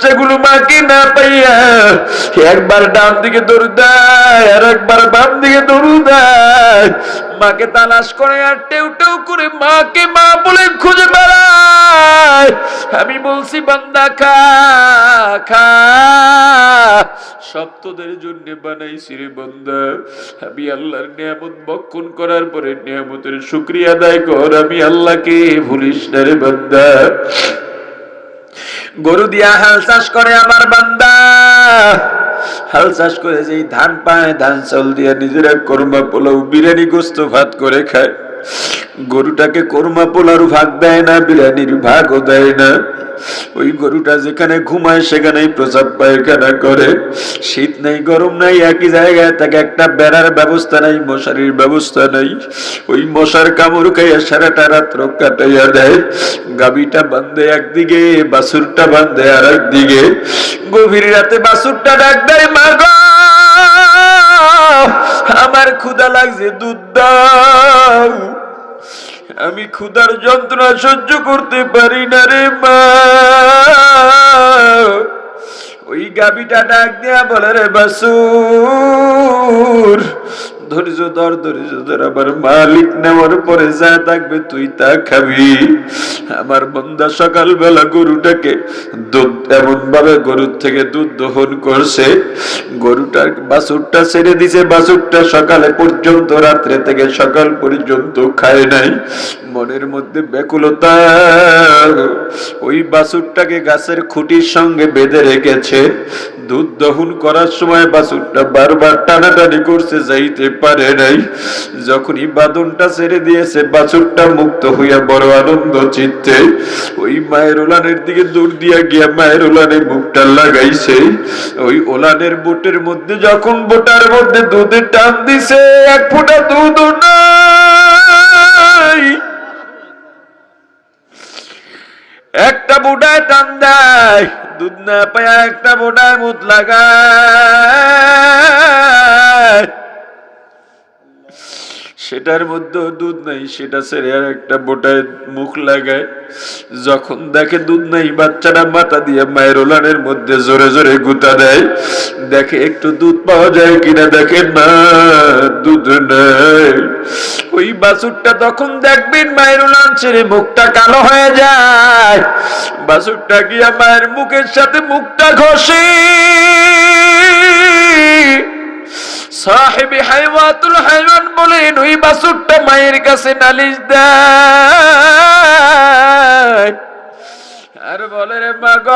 বাচ্চাগুলো মাকে না পাইয়া একবার ডান দিকে দৌড় দেয় আর একবার বাম দিকে দৌড় দেয়। মাকে তালাশ করে আর টেউ টেউ করে মাকে মা বলে খুঁজে বেড়ায়। আমি বলছি, বান্দা, খা খা। সব তোদের জন্য বানাইছি রে বন্দা। আমি আল্লাহর নিয়ামত বক্ষণ করার পরে নিয়ামতের শুক্রিয়া আদায় কর। আমি আল্লাহকে ভুলিস না রে বান্দা। গরু দিয়া হাল চাষ করে আমার বান্দা। হাল চাষ করে যেই ধান পায়, ধান চাল দিয়া নিজেরা কর্মা পোলাও বিরিয়ানি গোস্ত ভাত করে খায়। গরুটাকে কর্মা পোলার ভাগ দেয় না, বিরিয়ানির ভাগও দেয় না। ওই গরুটা যেখানে ঘুমায় সেখানেই প্রসাব পায়খানা করে। শীত নাই, গরম নাই, একই জায়গায় তাকে একটা বেড়ার ব্যবস্থা নাই, মশারির ব্যবস্থা নাই। ওই মশার কামড় খাইয়া সারাটা রাত্র কাটাইয়া দেয়। গাবিটা বান্ধে একদিকে বাসুরটা বান্ধে আর একদিকে গভীর রাতে বাসুরটা ডাক দেয়, মা গো, আমার ক্ষুধা লাগছে, দুধ দাও। আমি ক্ষুধার যন্ত্রণা সহ্য করতে পারি না রে মা। ওই গাবিটা ডাক দিয়া বলে, রে বাসুর ধৈর্য ধর ধৈর্য ধর। আমার মালিক নেওয়ার পরে যা থাকবে তুই তা খাবি। আমার বন্দা সকালবেলা গরুটাকে দুধ এমন ভাবে গরুর থেকে দুধ দহন করছে। গরুটার বাছুরটা ছেড়ে দিছে, বাছুরটা সকালে পর্যন্ত, রাত্রে থেকে সকাল পর্যন্ত খায় নাই। মনের মধ্যে ব্যাকুলতা। ওই বাছুরটাকে গাছের খুঁটির সঙ্গে বেঁধে রেখেছে। দুধ দহন করার সময় বাছুরটা বারবার টানাটানি করছে, যাইতে পারে নাই। যখনই বাদনটা ছেড়ে দিয়েছে, বাছুরটা মুক্ত হইয়া বড় আনন্দ চিত্তে, ওই মায়ের ওলানের দিকে দৌড় দিয়া গিয়া মায়ের ওলানে মুখটা লাগাইছে। ওই ওলানের বোটের মধ্যে যখন বোটার মধ্যে দুধের টান দিছে, এক ফোঁটা দুধ নাই। একটা বুড়ায় টান দেয়, দুধ না পায়া একটা বুড়ায় মুত লাগায়। সেটার মধ্যে দুধ নাই, সেটা ছেড়ে আর একটা বোটায় মুখ লাগায়। যখন দেখে দুধ নাই, বাচ্চাটা মাথা দিয়ে মায়ের ওলানের মধ্যে জোরে জোরে গুতা দেয়। দেখে একটু দুধ পাওয়া যায় কিনা দেখে না, দুধ নাই। ওই বাছুরটা তখন দেখবেন মায়ের ওলান ছেড়ে মুখটা কালো হয়ে যায়। বাছুরটা গিয়া মায়ের মুখের সাথে মুখটা ঘষে। সাহেব হাইওয়াতুল হাইওয়ান বলেন ওই বাসুরটা মায়ের কাছে নালিশ দেয়। আর বলে রে, মাগ,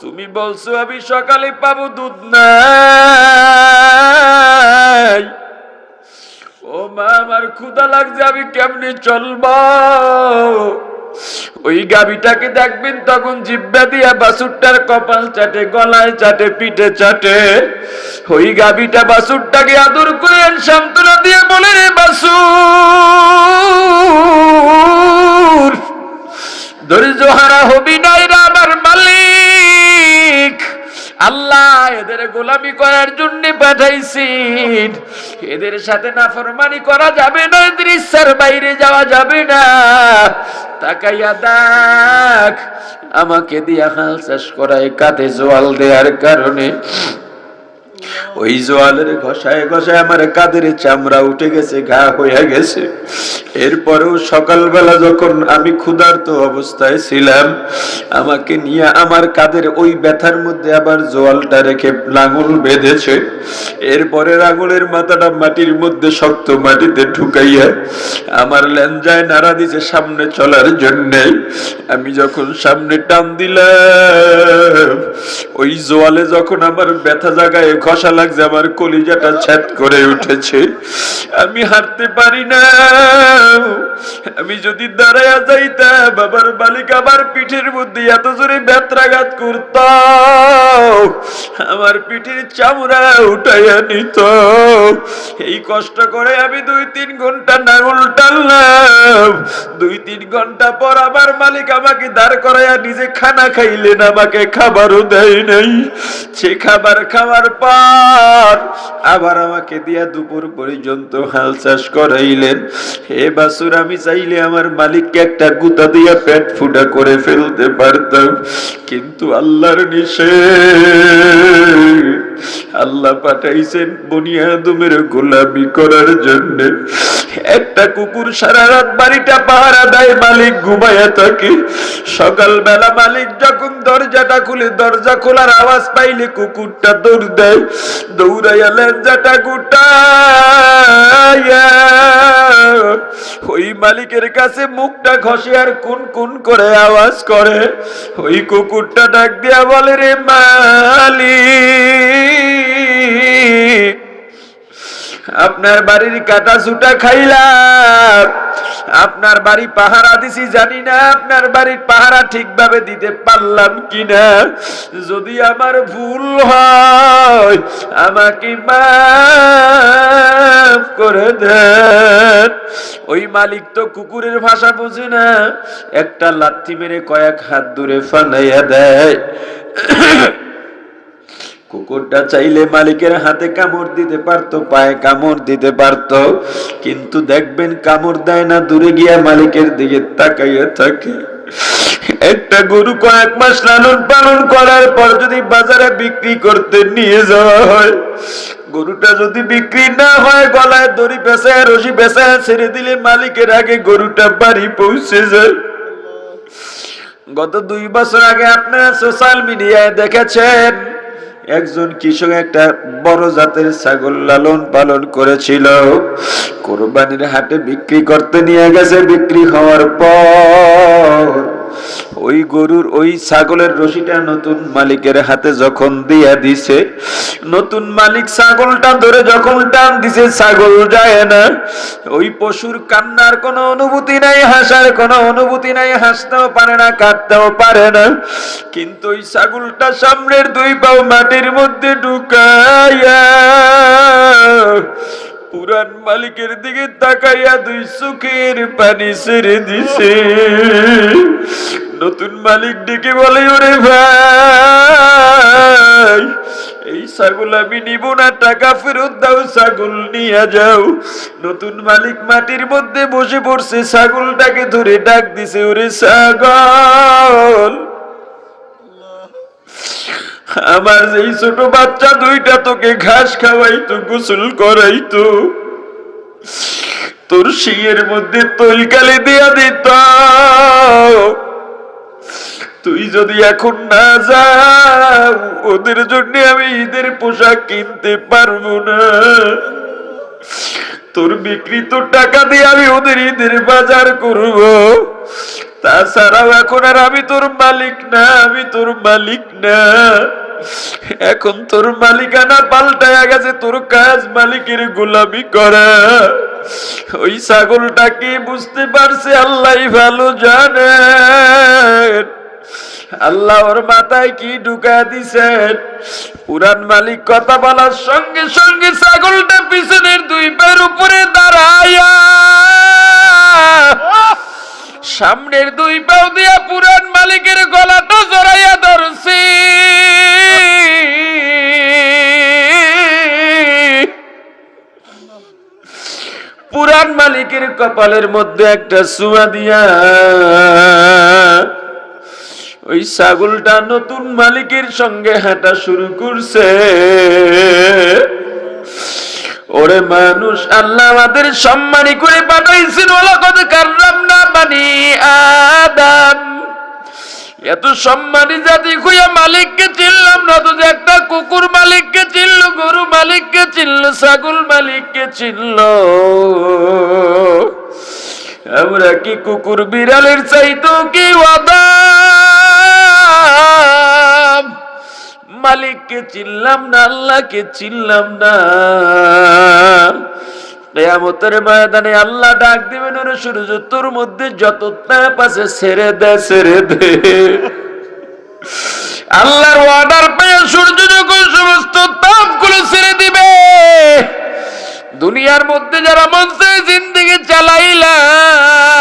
তুমি বলছো আমি সকালে পাবো দুধ নাই। ও মা, আমার ক্ষুদা লাগছে, আমি কেমনে চলবো? ওই গাবিটাকে দেখবেন তখন জিব্বা দিয়া বাসুরটার কপাল চাটে, গলায় চাটে, পিঠে চাটে। ওই গাবিটা বাসুরটাকে আদর করেন সান্ত্বনা দিয়ে বলে, রে বাসুর ধৈর্য হারা হবি নাই রে আমার আল্লাহ এদের গোলামি করার জন্য পাঠাইছি। এদের সাথে নাফরমানি করা যাবে না ইচ্ছার বাইরে যাওয়া যাবে না। তাকাইয়া দেখ, আমাকে দিয়া হাল চাষ করায় কাঁধে জোয়াল দেওয়ার কারণে ওই জোয়ালের ঘষায় ঘষায় আমার কাদের চামড়া উঠে গেছে, ঘা হয়ে গেছে। এরপরেও সকালবেলা যখন আমি ক্ষুধার্ত অবস্থায় ছিলাম, আমাকে নিয়ে আমার কাদের ওই ব্যথার মধ্যে আবার জোয়ালটা রেখে লাঙল বেঁধেছে। এরপরে আঙুলের মাথাটা মাটির মধ্যে শক্ত মাটিতে ঢুকাইয়া আমার লেঞ্জায় নাড়া দিছে সামনে চলার জন্যে। আমি যখন সামনে টান দিলাম, ওই জোয়ালে যখন আমার ব্যথা জায়গায় ঘষা লাগছে, আমার কলিজাটা ছ্যাদ করে উঠেছে। আমি হাঁটতে পারি না। আমি যদি দাঁড়াইয়া যাইতাম বাবার বালিক আমার পিঠের মধ্যে এত জোরে ব্যত্রাঘাত করত। আমার পিঠের চামড়া উঠাইয়া নিত। এই কষ্ট করে আমি দুই তিন ঘণ্টা নাঙল টানলাম দুই তিন ঘণ্টা পর আমার মালিক আমাকে দাঁড় করাইয়া নিজে খানা খাইলেন, আমাকে খাবারও দেয় নাই। সে খাবার খাওয়ার পর আবার আমাকে দিয়া দুপুর পর্যন্ত হাল চাষ করাইলেন। হে বাসুর, আমি চাইলে আমার মালিককে একটা গুতা দিয়া পেট ফুটা করে ফেলতে পারতাম। কিন্তু আল্লাহর নিষেধ। আল্লাহ পাঠাইছেন বনিয়াদমের গোলামি করার জন্য। একটা কুকুর সারা রাত বাড়িটা পাহারা দেয়, মালিক ঘুমায়া থাকে। সকালবেলা মালিক যখন দরজাটা খুলে, দরজা খোলার আওয়াজ পাইলে কুকুরটা দৌড় দেয়। দৌড়াইয়া লেঞ্জাটা ওই মালিকের কাছে মুখটা ঘষে আর কুন কুন করে আওয়াজ করে। ওই কুকুরটা ডাক দিয়া বলে, রে মালিক আপনার বাড়ির কাটা সুটা খাইলাম। আপনার বাড়ি পাহারা দিছি, জানি না আপনার বাড়ির পাহারা ঠিকভাবে দিতে পারলাম কিনা। যদি আমার ভুল হয়, আমাকে মাফ করে দেন। ওই মালিক তো কুকুরের ভাষা বোঝে না। একটা লাথি মেরে কয়েক হাত দূরে ফানাইয়া দেয়। কুকুরটা চাইলে মালিকের হাতে কামড় দিতে পারতো, পায়ে কামড় দিতে পারতো। কিন্তু দেখবেন কামড় দেয় না, দূরে গিয়া মালিকের দিকে তাকাইয়া থাকে। একটা গরু কয়েক মাস লালন পালন করার পর যদি বাজারে বিক্রি করতে নিয়ে যাওয়া হয় গরুটা যদি বিক্রি না হয়, গলায় দড়ি পেঁচায় রশি পেঁচায় ছেড়ে দিলে মালিকের আগে গরুটা বাড়ি পৌঁছে যায়। গত দুই বছর আগে আপনারা সোশ্যাল মিডিয়ায় দেখেছেন একজন কৃষক একটা বড় জাতের ছাগল লালন পালন করেছিল। কোরবানির হাটে বিক্রি করতে নিয়ে গেছে, বিক্রি হওয়ার পর ওই গরুর ওই ছাগলের রশিটা নতুন মালিকের হাতে যখন দিয়া দিছে, নতুন মালিক ছাগলটা ধরে যখন টান দিছে, ছাগল যায় না। ওই পশুর কান্নার কোনো অনুভূতি নাই, হাসার কোনো অনুভূতি নাই, হাসতেও পারে না কাটতেও পারে না। কিন্তু ওই ছাগলটা সামনের দুই পাও মাটির মধ্যে ঢুকাইয়া পুরান মালিকের দিকে তাকাইয়া দুই চোখের পানি ছেড়ে দিছে। নতুন মালিক ডেকে বলে, ওরে ভাই, এই ছাগল আমি নিব না, টাকা ফেরত দাও, ছাগল নিয়ে যাও। নতুন মালিক মাটির মধ্যে বসে পড়ছে, ছাগলটাকে ধরে ডাক দিছে, ওরে ছাগল! আমার এই ছোট বাচ্চা দুইটা তোকে ঘাস খাওয়াইতো, গোসল করাইতো, তোর শিঙের মধ্যে তৈলকালি দিয়া দিত। তুই যদি এখন না যাও, ওদের জন্য আমি ঈদের পোশাক কিনতে পারব না। তোর বিক্রিত টাকা দিয়ে আমি ওদের ঈদের বাজার করব। তাছাড়াও এখন আর আমি তোর মালিক না, আমি তোর মালিক না। এখন তোর মালিকানা পাল্টায়া গেছে, তোর কাজ মালিকের গোলামি করা। ওই ছাগলটা কি বুঝতে পারছে? আল্লাহ ভালো জানে। আল্লাহ ওর মাথায় কি ঢুকা দিছেন পুরান মালিক কথা বলার সঙ্গে সঙ্গে ছাগলটা পিছনের দুই পায়ের উপরে দাঁড়ায়া। সামনের দুই পাও দিয়া পুরান মালিকের গলাটা জড়াইয়া ধরছি। পুরান মালিকের কপালের মধ্যে একটা সুয়া দিয়া ওই ছাগলটা নতুন মালিকের সঙ্গে হাঁটা শুরু করছে। ওরে মানুষ, আল্লাহ আমাদের সম্মানী করে পাঠাইছেন, ওলাকদ কাররাম না বানি আদম। এত সম্মানী জাতি খুঁয়া মালিককে চিনলাম না তো যে একটা কুকুর মালিককে চিনল, গরু মালিককে চিনল, ছাগল মালিককে চিনল। আমরা কি কুকুর বিড়ালের চাইতো কি মালিককে চিনলাম না, আল্লাহকে না। কেয়ামতের ময়দানে আল্লাহ ডাক দিবেন, ওরে সূর্য, তোর মধ্যে যত তাপ আছে, ছেড়ে দে ছেড়ে দে। আল্লাহর অর্ডার পেয়ে সূর্য যখন সমস্ত তাপগুলো ছেড়ে দিবে, দুনিয়ার মধ্যে যারা মঞ্চে জিন্দিগি চালাইলাম,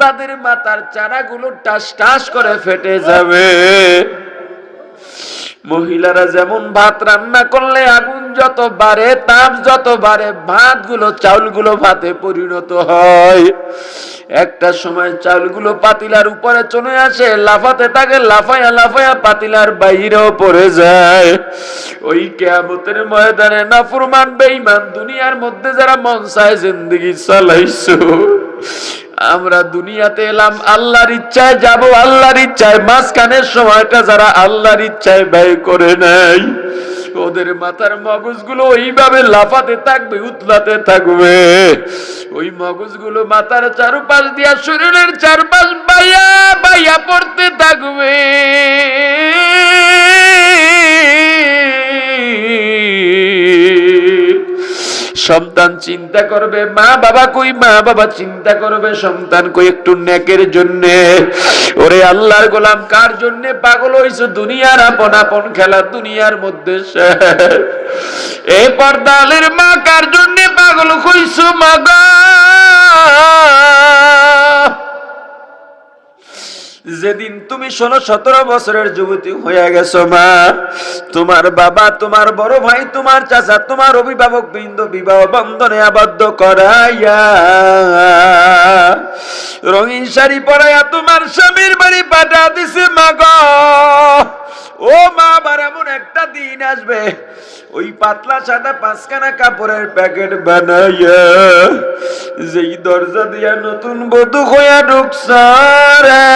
তাদের মাথার চারাগুলো টাস টাস করে ফেটে যাবে। মহিলারা যেমন ভাত রান্না করলে আগুন যত বাড়ে, তাপ যত বাড়ে, ভাতগুলো, চাউলগুলো ভাতে পরিণত হয়। একটা সময় চাউলগুলো পাতিলার উপরে চলে আসে, লাফাতে থাকে, লাফায়া লাফায়া পাতিলার বাহিরেও পড়ে যায়। ওই কেয়ামতের ময়দানে নাফরমান, বেঈমান দুনিয়ার মধ্যে যারা মন চায় জিন্দগি চালাইছো। আমরা দুনিয়াতে এলাম আল্লাহর ইচ্ছায়, যাব আল্লাহর ইচ্ছায়। মাঝখানের সময়টা যারা আল্লাহর ইচ্ছায় ব্যয় করে নাই ওদের মাথার মগজগুলো ওইভাবে লাফাতে থাকবে, উতলাতে থাকবে। ওই মগজগুলো মাথার চারপাশ দিয়া শরীরের চারপাশ বাইয়া বাইয়া পড়তে থাকবে। সন্তান চিন্তা করবে, মা বাবা কই? মা বাবা চিন্তা করবে সন্তান কই একটু নেকের জন্য। ওরে আল্লাহর গোলাম, কার জন্য পাগল হইছো? দুনিয়ার আপন আপন খেলা দুনিয়ার মধ্যে এই পর্দালের মা, কার জন্য পাগল হইছো মাগা যেদিন তুমি ষোলো সতেরো বছরের যুবতী হয়ে গেছো মা, তোমার বাবা, তোমার বড় ভাই, তোমার চাচা, তোমার অভিভাবক বৃন্দ বিবাহ বন্ধনে আবদ্ধ করাইয়া, রঙিন শাড়ি পরাইয়া তোমার স্বামীর বাড়ি পাঠা দিছে মাগ ও মা, আবার এমন একটা দিন আসবে। ওই পাতলা সাদা পাঁচখানা কাপড়ের প্যাকেট বানাইয়া যেই দরজা দিয়া নতুন বধু হইয়া ঢুকসারে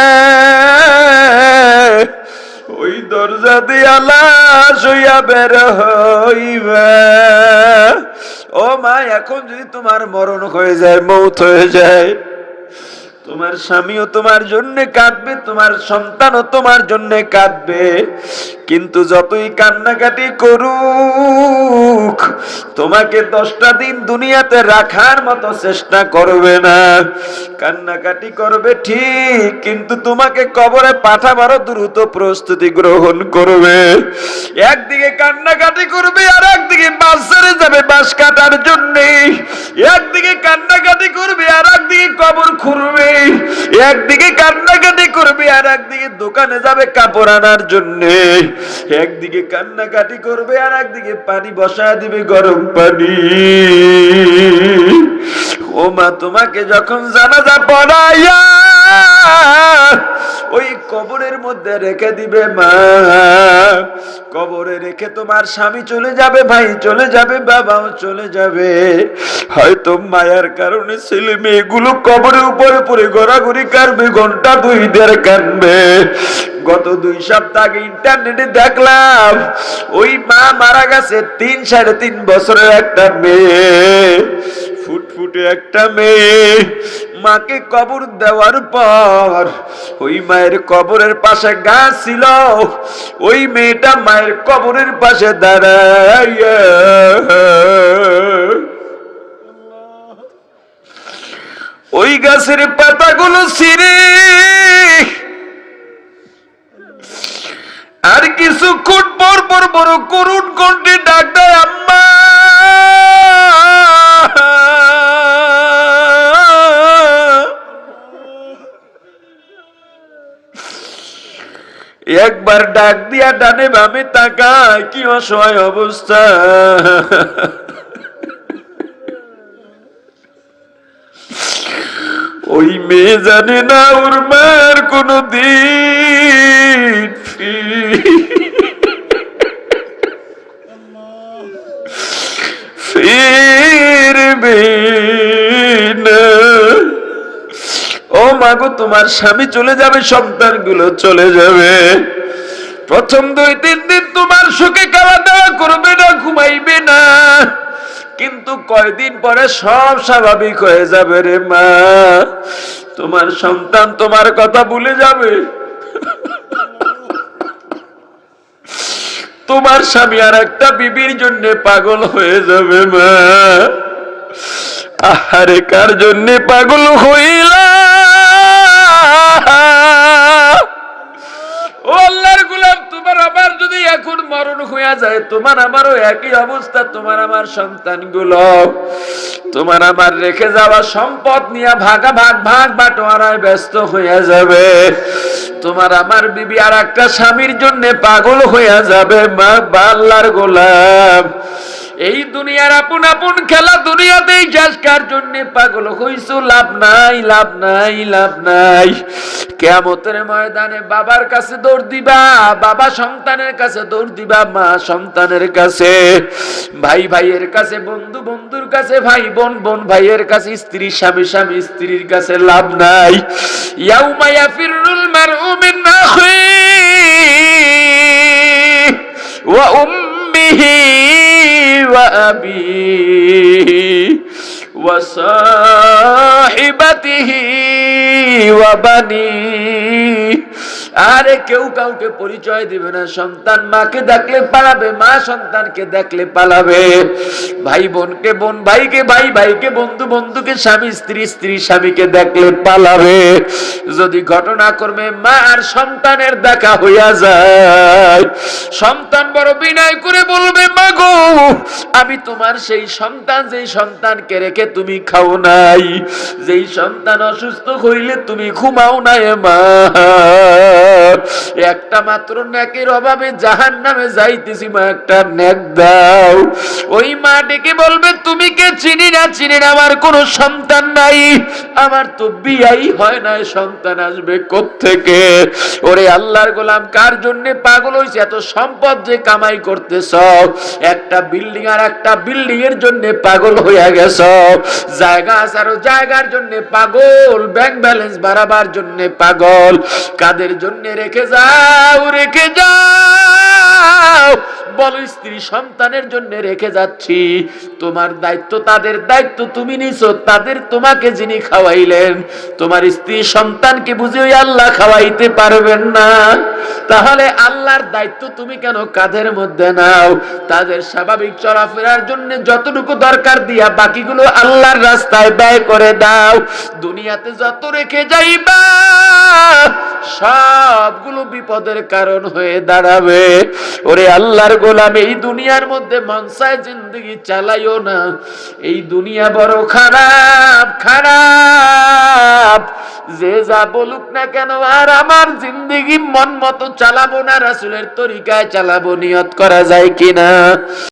ওই দরজা দিয়া লাশ হইয়া বের হইবে। ও মা, এখন যদি তোমার মরণ হয়ে যায়, মৌত হয়ে যায় তোমার স্বামীও তোমার জন্য কাঁদবে, তোমার সন্তানও তোমার জন্য কাঁদবে। কিন্তু যতই কান্নাকাটি করুক, তোমাকে দশটা দিন দুনিয়াতে রাখার মতো চেষ্টা করবে না। কান্নাকাটি করবে ঠিক, কিন্তু তোমাকে কবরে পাঠাবারও দ্রুত প্রস্তুতি গ্রহণ করবে। একদিকে কান্নাকাটি করবে আর একদিকে বাস ছেড়ে যাবে বাস কাটার জন্যে। একদিকে কান্নাকাটি করবে আর একদিকে কবর খুঁড়বে একদিকে কান্নাকাটি করবে আর একদিকে দোকানে যাবে কাপড় আনার জন্য। একদিকে কান্নাকাটি করবে আর একদিকে পানি বসা দিবে গরম পানি। ও মা, তোমাকে যখন জানাজা পড়াইয়া ওই কবরের মধ্যে রেখে দিবে মা। কবরে রেখে তোমার স্বামী চলে যাবে, ভাই চলে যাবে, বাবাও চলে যাবে। হয়তো মায়ার কারণে ছেলে মেয়েগুলো কবরের উপরে পড়ে গড়াগড়ি কাটবে, ঘণ্টা দুই দেড় কাটবে। গত দুই সপ্তাহ আগে ইন্টারনেটে দেখলাম, ওই মা মারা গেছে তিন, সাড়ে তিন বছরের একটা মেয়ে। ফুটফুটে একটা মেয়ে মাকে কবর দেওয়ার পর ওই মায়ের কবরের পাশে গাছ ছিল। ওই মেয়েটা মায়ের কবরের পাশে দাঁড়াইয়া ওই গাছের পাতাগুলো ছিঁড়ে আর কিছুক্ষণ পর পর বড় করুণ কণ্ঠে ডাক দেয় আম্মা একবার ডাক দিয়া ডানে বামে তাকায়, কি অসহায় অবস্থা। ওই মেয়ে জানে না ওর মার কোনো দিন ফিরবে। ও মাগো তোমার স্বামী চলে যাবে, সন্তানগুলো চলে যাবে। প্রথম দুই, তিন দিন তোমার সুখে খাওয়া দাওয়া করবে না, ঘুমাইবে না। কিন্তু কয়দিন পরে সব স্বাভাবিক হয়ে যাবে রে মা। তোমার সন্তান তোমার কথা ভুলে যাবে। তোমার স্বামী আর একটা বিবির জন্য পাগল হয়ে যাবে মা। আহারে, কার জন্য পাগল হইলা? ও আল্লাহর তোমার আমার যদি এখন মরণ হইয়া যায়, তোমার আমারও একই অবস্থা, তোমার আমার তোমার আমার রেখে যাওয়া সম্পদ নিয়ে ভাগা ভাগ ভাগ ব্যস্ত হইয়া যাবে। তোমার আমার বিবি আর একটা স্বামীর জন্য পাগল হইয়া যাবে, মা বাল্লার গোলাম। এই দুনিয়ার আপন আপন খেলা দুনিয়াতেই যাসকার জন্য পাগল হইছো? লাভ নাই লাভ নাই লাভ নাই। কেমতের ময়দানে বাবার কাছে দৌড় দিবা, বাবা সন্তানের কাছে দৌড় দিবা, মা সন্তানের কাছে। ভাই ভাইয়ের কাছে, বন্ধু বন্ধুর কাছে, ভাই বোন বোন ভাইয়ের কাছে, স্ত্রী স্বামী স্বামী স্ত্রীর কাছে লাভ নাই। ইয়াউমা ইয়াফিরুল মারউ মিন আখিহি ওয়া উম্মিহি। ওয়া وصاحبته وبنيه আরে কেউ কাউকে পরিচয় দিবে না। সন্তান মাকে দেখলে পালাবে, মা সন্তানকে দেখলে পালাবে। ভাই বোনকে বোন, ভাইকে ভাই, ভাইকে বন্ধু, বন্ধুকে স্বামী, স্ত্রী স্ত্রী স্বামীকে দেখলে পালাবে। যদি ঘটনা করবে, মা আর সন্তানের দেখা হইয়া যায়। সন্তান বড় বিনয় করে বলবে, মা গো, আমি তোমার সেই সন্তান, যেই সন্তানকে রেখে তুমি খাও নাই। যেই সন্তান অসুস্থ হইলে তুমি ঘুমাও না এ মা। একটা মাত্র ন্যাকের অভাবে জাহান নামে যাইতেছি মা, একটা ন্যাক দাও। ওই মা ডেকে বলবে, তুমি কে? চিনি না? চিনি না, আমার কোনো সন্তান নাই। আমার তো বিয়াই হয় না, সন্তান আসবে থেকে ওরে আল্লাহর গোলাম, কার জন্য পাগল হইছে? এত সম্পদ যে কামাই করতেছ। একটা বিল্ডিং আর একটা বিল্ডিং এর জন্য পাগল হইয়া গেছ। জায়গা আছে আরও জায়গার জন্য পাগল, ব্যাংক ব্যালেন্স বাড়াবার জন্য পাগল। কাদের জন্য রেখে যাও রেখে যাও। বলো, স্ত্রী সন্তানের জন্য রেখে যাচ্ছি। তোমার দায়িত্ব, তাদের দায়িত্ব তুমি নিছো, তাদের তোমাকে যিনি খাওয়াইলেন, তোমার স্ত্রী সন্তানকে বুঝে ওই আল্লাহ খাওয়াইতে পারবেন না। তাহলে আল্লাহর দায়িত্ব তুমি কেন কাঁধের মধ্যে নাও? তাদের স্বাভাবিক চলাফেরার জন্য যতটুকু দরকার দিয়া বাকিগুলো আল্লাহর রাস্তায় ব্যয় করে দাও। দুনিয়াতে যত রেখে যাইবা সবগুলো বিপদের কারণ হয়ে দাঁড়াবে। ওরে আল্লাহর গোলাম, এই দুনিয়ার মধ্যে মনসায় জিন্দগি চালাইও না। এই দুনিয়া বড় খারাপ খারাপ। যে যা বলুক না কেন, আর আমার জিন্দগি মন মতো চালাবো না, রাসুলের তরিকায় চালাবো, নিয়ত করা যায় কিনা?